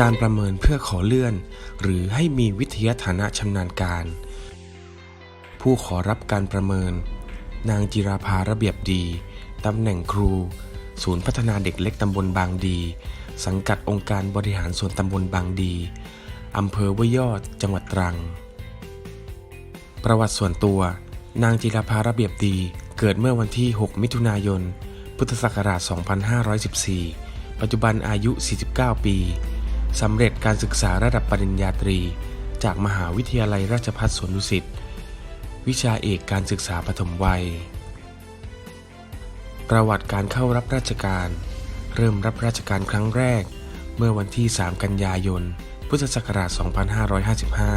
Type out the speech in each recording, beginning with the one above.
การประเมินเพื่อขอเลื่อน หรือให้มีวิทยาฐานะชำนาญการ ผู้ขอรับการประเมิน นางจิราภาระเบียบดีตำแหน่งครู ศูนย์พัฒนาเด็กเล็กตำบลบางดี สังกัดองค์การบริหารส่วนตำบลบางดีอำเภอห้วยยอดจังหวัดตรัง ประวัติส่วนตัว นางจิราภาระเบียบดีเกิดเมื่อวันที่ 6 มิถุนายน พุทธศักราช 2514 ปัจจุบันอายุ 49 ปี สำเร็จการศึกษาระดับปริญญาตรี จากมหาวิทยาลัยราชภัฏสวนดุสิต วิชาเอกการศึกษาปฐมวัย ประวัติการเข้ารับราชการ เริ่มรับราชการครั้งแรก เมื่อวันที่ 3 กันยายน พุทธศักราช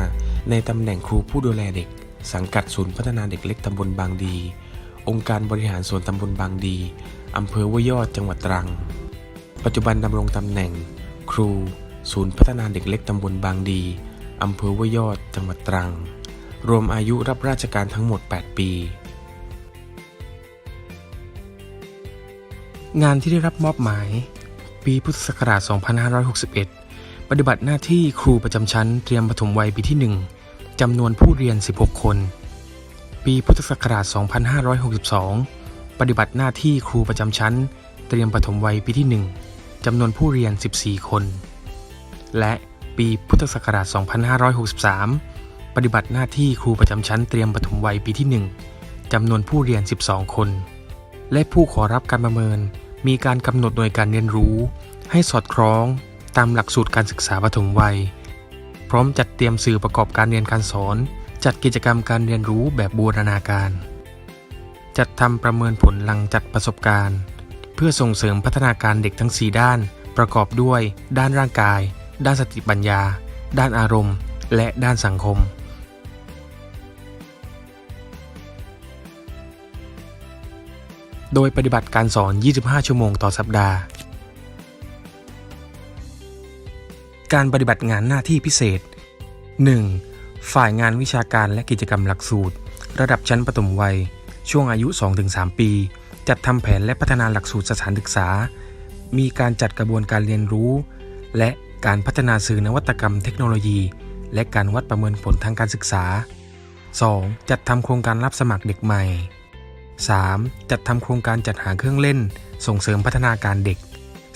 2555 ในตำแหน่งครูผู้ดูแลเด็ก สังกัดศูนย์พัฒนาเด็กเล็กตำบลบางดี องค์การบริหารส่วนตำบลบางดีอำเภอห้วยยอดจังหวัดตรัง ปัจจุบันดำรงตำแหน่ง ครู ศูนย์พัฒนาเด็กเล็กตำบลบางดี อำเภอห้วยยอด จังหวัดตรัง รวมอายุรับราชการทั้งหมด 8 ปี งานที่ได้รับมอบหมาย ปีพุทธศักราช 2561 ปฏิบัติหน้าที่ครูประจำชั้นเตรียมปฐมวัยปีที่ 1จำนวนผู้เรียน 16 คน ปีพุทธศักราช 2562 ปฏิบัติหน้าที่ครูประจำชั้น เตรียมปฐมวัยปีที่ 1จำนวนผู้เรียน 14 คน และปีพุทธศักราช 2563 ปฏิบัติหน้าที่ครูประจำชั้นเตรียมปฐมวัยปีที่ 1 จำนวนผู้เรียน 12 คน และผู้ขอรับการประเมิน มีการกำหนดหน่วยการเรียนรู้ ให้สอดคล้องตามหลักสูตรการศึกษาปฐมวัย พร้อมจัดเตรียมสื่อประกอบการเรียนการสอน จัดกิจกรรมการเรียนรู้แบบบูรณาการ จัดทำประเมินผลหลังจัดประสบการณ์ เพื่อส่งเสริมพัฒนาการเด็กทั้ง 4 ด้าน ประกอบด้วย ด้านร่างกาย ด้านสติปัญญา ด้านอารมณ์ และด้านสังคม โดยปฏิบัติการสอน 25 ชั่วโมงต่อสัปดาห์ การปฏิบัติงานหน้าที่พิเศษ 1. ฝ่ายงานวิชาการและกิจกรรมหลักสูตร ระดับชั้นประถมวัย ช่วงอายุ 2-3 ปี จัดทำแผนและพัฒนาหลักสูตรสถานศึกษา มีการจัดกระบวนการเรียนรู้ และ การพัฒนาสื่อนวัตกรรมเทคโนโลยี และการวัดประเมินผลทางการศึกษา 2. จัดทำโครงการรับสมัครเด็กใหม่ 3. จัดทำโครงการจัดหาเครื่องเล่น ส่งเสริมพัฒนาการเด็ก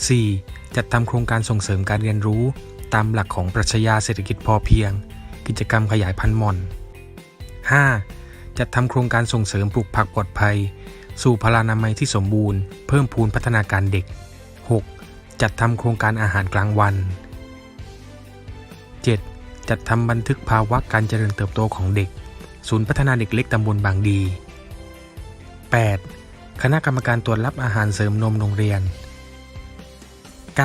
4. จัดทำโครงการส่งเสริมการเรียนรู้ ตามหลักของปรัชญาเศรษฐกิจพอเพียง กิจกรรมขยายพันธุ์มอน 5. จัดทำโครงการส่งเสริมปลูกผักปลอดภัย สู่พลานามัยที่สมบูรณ์ เพิ่มพูนพัฒนาการเด็ก 6. จัดทำโครงการอาหารกลางวัน 7. จัดทำบันทึกภาวะการเจริญเติบโตของเด็ก ศูนย์พัฒนาเด็กเล็กตำบลบางดี 8. คณะกรรมการตรวจรับอาหารเสริมนมโรงเรียน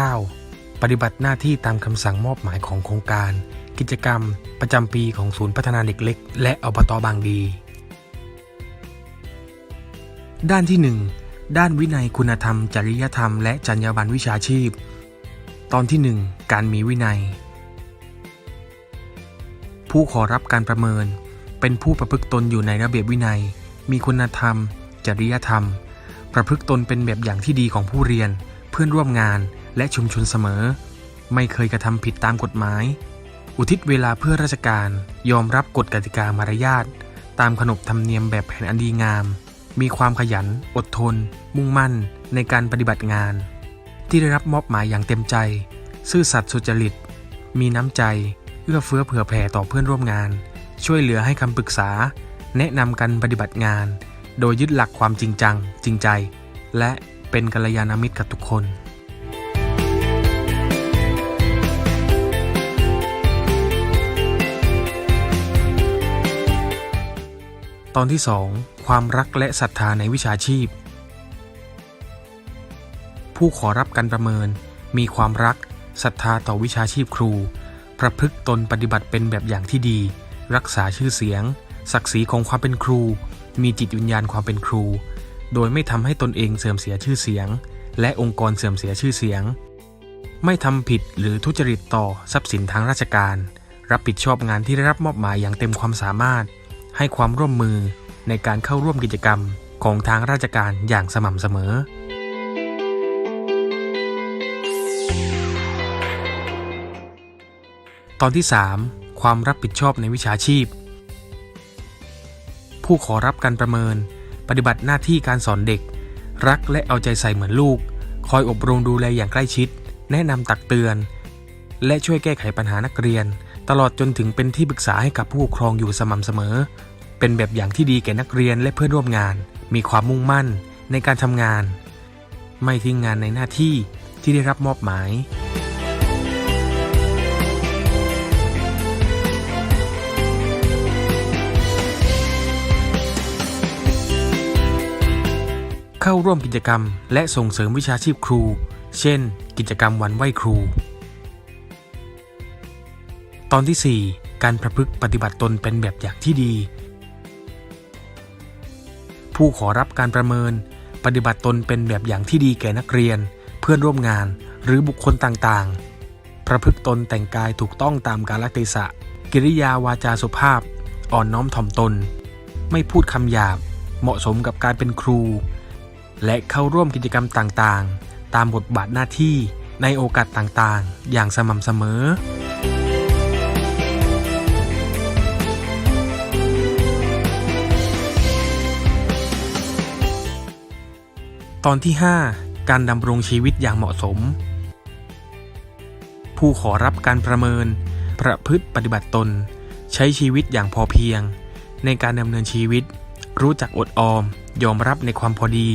9. ปฏิบัติหน้าที่ตามคำสั่งมอบหมายของโครงการ กิจกรรม ประจำปีของศูนย์พัฒนาเด็กเล็ก และอบตบางดี ด้านที่ 1 ด้านวินัยคุณธรรม จริยธรรม และจรรยาบรรณวิชาชีพ ตอนที่ 1 การมีวินัย ผู้ขอรับการประเมิน เป็นผู้ประพฤติตนอยู่ในระเบียบวินัย มีคุณธรรม จริยธรรม ประพฤติตนเป็นแบบอย่างที่ดีของผู้เรียน เพื่อนร่วมงานและชุมชนเสมอ ไม่เคยกระทำผิดตามกฎหมาย อุทิศเวลาเพื่อราชการ ยอมรับกฎกติกามารยาทตามขนบธรรมเนียมแบบแผนอันดีงาม มีความขยัน อดทน มุ่งมั่น ในการปฏิบัติงาน ที่ได้รับมอบหมายอย่างเต็มใจ ซื่อสัตย์สุจริต มีน้ำใจ เอื้อเฟื้อเผื่อแผ่ต่อเพื่อนร่วมงาน ช่วยเหลือให้คำปรึกษา แนะนำกันปฏิบัติงาน โดยยึดหลักความจริงจัง จริงใจ และเป็นกัลยาณมิตรกับทุกคนตอนที่ 2 ความรักและศรัทธาในวิชาชีพ ผู้ขอรับการประเมิน มีความรักศรัทธาต่อวิชาชีพครู ประพฤติตนปฏิบัติเป็นแบบอย่างที่ดี รักษาชื่อเสียง ศักดิ์ศรีของความเป็นครู มีจิตวิญญาณความเป็นครู โดยไม่ทำให้ตนเองเสื่อมเสียชื่อเสียง และองค์กรเสื่อมเสียชื่อเสียง ไม่ทำผิดหรือทุจริตต่อทรัพย์สินทางราชการ รับผิดชอบงานที่ได้รับมอบหมายอย่างเต็มความสามารถ ให้ความร่วมมือในการเข้าร่วมกิจกรรมของทางราชการอย่างสม่ำเสมอ ตอนที่ 3 ความรับผิดชอบในวิชาชีพ ผู้ขอรับการประเมิน ปฏิบัติหน้าที่การสอนเด็ก รักและเอาใจใส่เหมือนลูก คอยอบรมดูแลอย่างใกล้ชิด แนะนำตักเตือน และช่วยแก้ไขปัญหานักเรียน ตลอดจนถึงเป็นที่ปรึกษาให้กับผู้ปกครองอยู่สม่ำเสมอ เป็นแบบอย่างที่ดีแก่นักเรียนและเพื่อนร่วมงาน มีความมุ่งมั่นในการทำงาน ไม่ทิ้งงานในหน้าที่ที่ได้รับมอบหมาย เข้าร่วมกิจกรรม และส่งเสริมวิชาชีพครู เช่น กิจกรรมวันไหว้ครู ตอนที่ 4 การประพฤติปฏิบัติตนเป็นแบบอย่างที่ดี ผู้ขอรับการประเมิน ปฏิบัติตนเป็นแบบอย่างที่ดีแก่นักเรียน เพื่อนร่วมงานหรือบุคคลต่างๆ ประพฤติตนแต่งกายถูกต้องตามกาลเทศะ กิริยาวาจาสุภาพ อ่อนน้อมถ่อมตน ไม่พูดคำหยาบ เหมาะสมกับการเป็นครู และเข้าร่วมกิจกรรมต่างๆ ตามบทบาทหน้าที่ในโอกาสต่างๆ อย่างสม่ำเสมอ ตอนที่ 5 การดำรงชีวิตอย่างเหมาะสม ผู้ขอรับการประเมิน ประพฤติปฏิบัติตน ใช้ชีวิตอย่างพอเพียง ในการดำเนินชีวิต รู้จักอดออม ยอมรับในความพอดี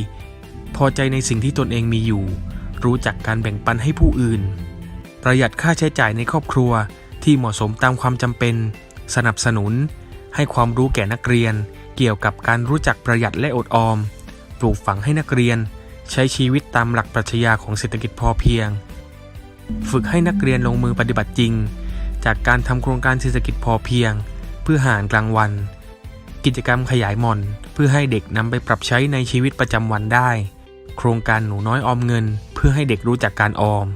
อใจในสิ่งที่ตนเองมีอยู่ รู้จักการแบ่งปันให้ผู้อื่น ประหยัดค่าใช้จ่ายในครอบครัวที่เหมาะสมตามความจำเป็น สนับสนุน ให้ความรู้แก่นักเรียน เกี่ยวกับการรู้จักประหยัดและอดออม ปลูกฝังให้นักเรียน ใช้ชีวิตตามหลักปรัชญาของเศรษฐกิจพอเพียง ฝึกให้นักเรียนลงมือปฏิบัติจริง จากการทำโครงการเศรษฐกิจพอเพียง เพื่อหารกลางวัน กิจกรรมขยายหม่อน เพื่อให้เด็กนำไปปรับใช้ในชีวิตประจำวันได้ โครงการหนูน้อยออมเงิน เพื่อให้เด็กรู้จักการออม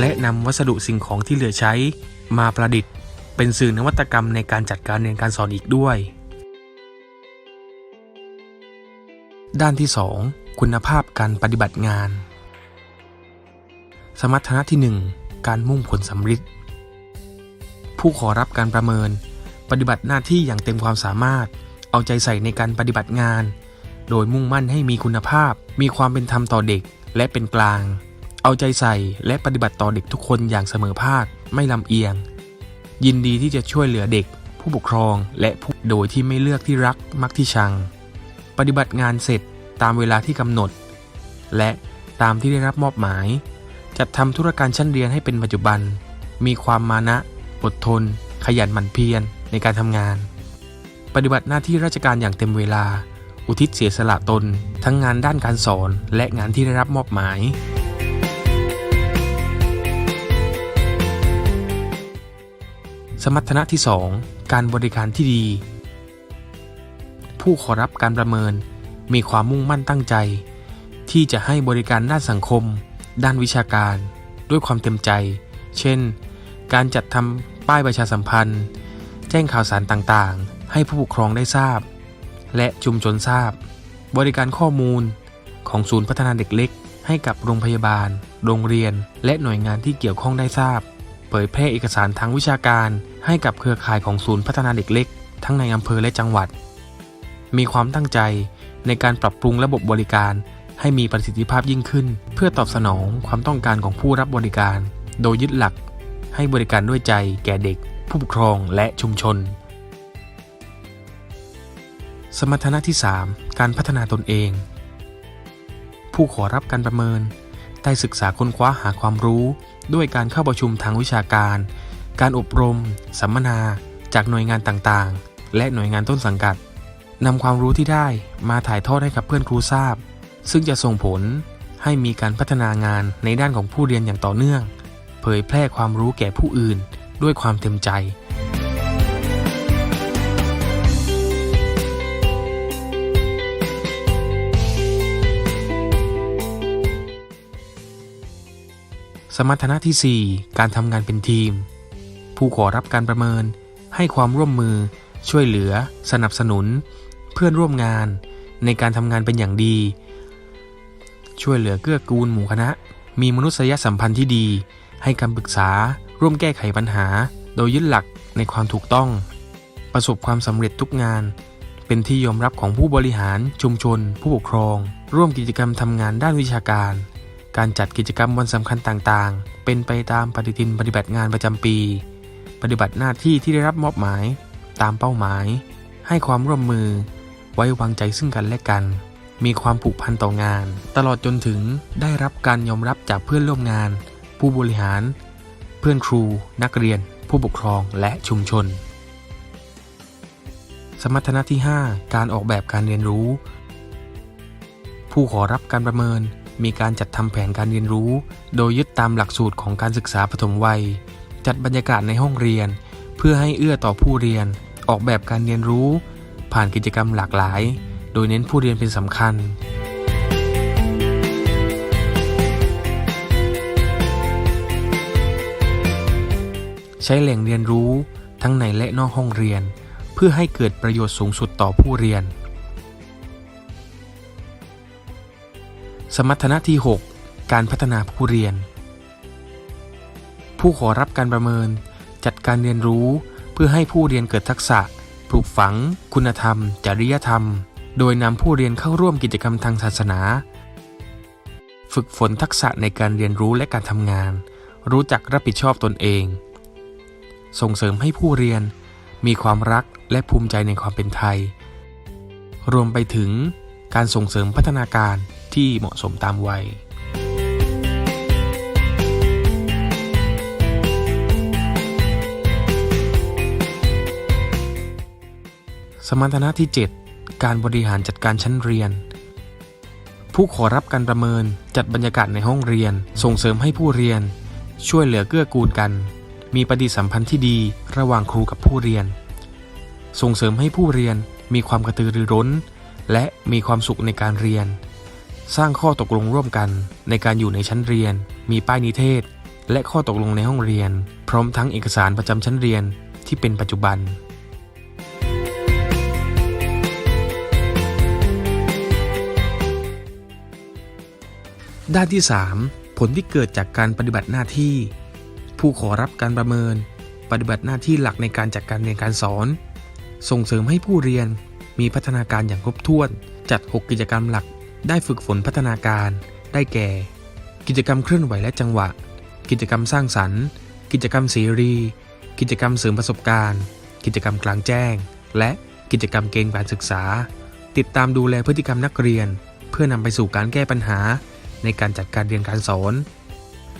และนำวัสดุสิ่งของที่เหลือใช้ มาประดิษฐ์ เป็นสื่อนวัตกรรมในการจัดการเรียนการสอนอีกด้วย ด้านที่ 2 คุณภาพการปฏิบัติงาน สมรรถนะที่ 1 การมุ่งผลสำฤทธิ์ผู้ขอรับการประเมิน ปฏิบัติหน้าที่อย่างเต็มความสามารถ เอาใจใส่ในการปฏิบัติงาน โดยมุ่งมั่นให้มีคุณภาพ มีความเป็นธรรมต่อเด็กและเป็นกลาง เอาใจใส่และปฏิบัติต่อเด็กทุกคนอย่างเสมอภาค ไม่ลำเอียง ยินดีที่จะช่วยเหลือเด็ก ผู้ปกครอง และผู้โดยที่ไม่เลือกที่รักมักที่ชัง ปฏิบัติงานเสร็จตามเวลาที่กำหนด และตามที่ได้รับมอบหมาย จัดทำธุรการชั้นเรียนให้เป็นปัจจุบัน มีความมานะ อดทน ขยันหมั่นเพียร ในการทำงาน ปฏิบัติหน้าที่ราชการอย่างเต็มเวลา อุทิศเสียสละตน ทั้งงานด้านการสอนและงานที่ได้รับมอบหมาย สมรรถนะที่ 2 การบริการที่ดี ผู้ขอรับการประเมินมีความมุ่งมั่นตั้งใจ ที่จะให้บริการด้านสังคม ด้านวิชาการ ด้วยความเต็มใจ เช่น การจัดทำป้ายประชาสัมพันธ์ แจ้งข่าวสารต่างๆ ให้ผู้ปกครองได้ทราบ และชุมชนทราบ บริการข้อมูลของศูนย์พัฒนาเด็กเล็ก ให้กับโรงพยาบาล โรงเรียน และหน่วยงานที่เกี่ยวข้องได้ทราบ เผยแพร่เอกสารทางวิชาการ ให้กับเครือข่ายของศูนย์พัฒนาเด็กเล็ก ทั้งในอำเภอและจังหวัด มีความตั้งใจในการปรับปรุงระบบบริการ ให้มีประสิทธิภาพยิ่งขึ้น เพื่อตอบสนองความต้องการของผู้รับบริการ โดยยึดหลัก ให้บริการด้วยใจแก่เด็ก ผู้ปกครองและชุมชน สมรรถนะที่ 3 การพัฒนาตนเอง ผู้ขอรับการประเมิน ได้ศึกษาค้นคว้าหาความรู้ ด้วยการเข้าประชุมทางวิชาการ การอบรม สัมมนา จากหน่วยงานต่างๆ และหน่วยงานต้นสังกัดนำความรู้ที่ได้มาถ่ายทอดให้กับเพื่อนครูทราบ ซึ่งจะส่งผลให้มีการพัฒนางานในด้านของผู้เรียนอย่างต่อเนื่อง เผยแพร่ความรู้แก่ผู้อื่น ด้วยความเต็มใจ สมรรถนะที่ 4 การทำงานเป็นทีม ผู้ขอรับการประเมิน ให้ความร่วมมือ ช่วยเหลือ สนับสนุน เพื่อนร่วมงานในการทำงานเป็นอย่างดี ช่วยเหลือเกื้อกูลหมู่คณะ มีมนุษยสัมพันธ์ที่ดี ให้คำปรึกษา ร่วมแก้ไขปัญหา โดยยึดหลักในความถูกต้อง ประสบความสำเร็จทุกงาน เป็นที่ยอมรับของผู้บริหารชุมชน ผู้ปกครอง ร่วมกิจกรรมทำงานด้านวิชาการ การจัดกิจกรรมวันสำคัญต่างๆ เป็นไปตามปฏิทินปฏิบัติงานประจำปี ปฏิบัติหน้าที่ที่ได้รับมอบหมาย ตามเป้าหมาย ให้ความร่วมมือ ไว้วางใจซึ่งกันและกันมีความผูกพันต่องาน ตลอดจนถึงได้รับการยอมรับจากเพื่อนร่วมงาน ผู้บริหาร เพื่อนครู นักเรียน ผู้ปกครองและชุมชน สมรรถนะที่ 5 การออกแบบการเรียนรู้ ผู้ขอรับการประเมินมีการจัดทำแผนการเรียนรู้ โดยยึดตามหลักสูตรของการศึกษาปฐมวัย จัดบรรยากาศในห้องเรียน เพื่อให้เอื้อต่อผู้เรียน ออกแบบการเรียนรู้ ผ่านกิจกรรมหลากหลาย โดยเน้นผู้เรียนเป็นสำคัญ ใช้แหล่งเรียนรู้ทั้งในและนอกห้องเรียน เพื่อให้เกิดประโยชน์สูงสุดต่อผู้เรียน สมรรถนะที่ 6 การพัฒนาผู้เรียน ผู้ขอรับการประเมิน จัดการเรียนรู้เพื่อให้ผู้เรียนเกิดทักษะ ปลูกฝัง คุณธรรม จริยธรรม โดยนำผู้เรียนเข้าร่วมกิจกรรมทางศาสนา ฝึกฝนทักษะในการเรียนรู้และการทำงาน รู้จักรับผิดชอบตนเอง ส่งเสริมให้ผู้เรียนมีความรักและภูมิใจในความเป็นไทย รวมไปถึงการส่งเสริมพัฒนาการที่เหมาะสมตามวัย สมรรถนะที่ 7 การบริหารจัดการชั้นเรียน ผู้ขอรับการประเมินจัดบรรยากาศในห้องเรียน ส่งเสริมให้ผู้เรียน ช่วยเหลือเกื้อกูลกัน มีปฏิสัมพันธ์ที่ดีระหว่างครูกับผู้เรียน ส่งเสริมให้ผู้เรียนมีความกระตือรือร้น และมีความสุขในการเรียน สร้างข้อตกลงร่วมกันในการอยู่ในชั้นเรียน มีป้ายนิเทศ และข้อตกลงในห้องเรียน พร้อมทั้งเอกสารประจำชั้นเรียนที่เป็นปัจจุบันด้านที่ 3 ผลที่เกิดจากการปฏิบัติหน้าที่ ผู้ขอรับการประเมิน ปฏิบัติหน้าที่หลักในการจัดการเรียนการสอน ส่งเสริมให้ผู้เรียนมีพัฒนาการอย่างครบถ้วน จัด 6 กิจกรรมหลัก ได้ฝึกฝนพัฒนาการ ได้แก่ กิจกรรมเคลื่อนไหวและจังหวะ กิจกรรมสร้างสรรค์ กิจกรรมเสรี กิจกรรมเสริมประสบการณ์ กิจกรรมกลางแจ้ง และกิจกรรมเกณฑ์การศึกษา ติดตามดูแลพฤติกรรมนักเรียน เพื่อนำไปสู่การแก้ปัญหา ในการจัดการเรียนการสอน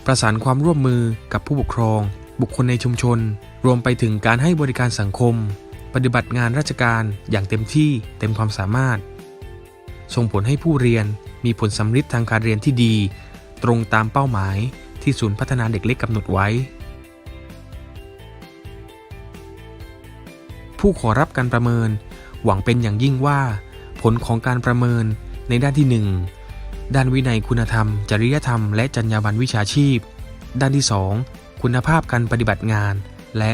ประสานความร่วมมือกับผู้ปกครอง บุคคลในชุมชน รวมไปถึงการให้บริการสังคม ปฏิบัติงานราชการอย่างเต็มที่เต็มความสามารถ ส่งผลให้ผู้เรียนมีผลสำลิดทางการเรียนที่ดี ตรงตามเป้าหมายที่ศูนย์พัฒนาเด็กเล็กกำหนดไว้ ผู้ขอรับการประเมิน หวังเป็นอย่างยิ่งว่า ผลของการประเมินในด้านที่ 1 ด้านวินัยคุณธรรม จริยธรรม และจรรยาบรรณวิชาชีพ ด้านที่ 2 คุณภาพการปฏิบัติงาน และ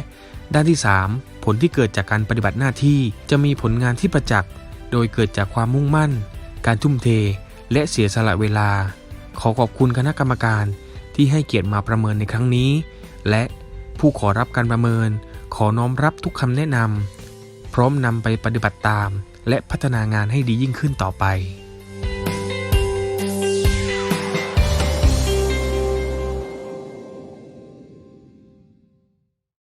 ด้านที่ 3 ผลที่เกิดจากการปฏิบัติหน้าที่จะมีผลงานที่ประจักษ์ โดยเกิดจากความมุ่งมั่น การทุ่มเท และเสียสละเวลา ขอขอบคุณคณะกรรมการที่ให้เกียรติมาประเมินในครั้งนี้ และผู้ขอรับการประเมิน ขอน้อมรับทุกคำแนะนำพร้อมนำไปปฏิบัติตาม และพัฒนางานให้ดียิ่งขึ้นต่อไป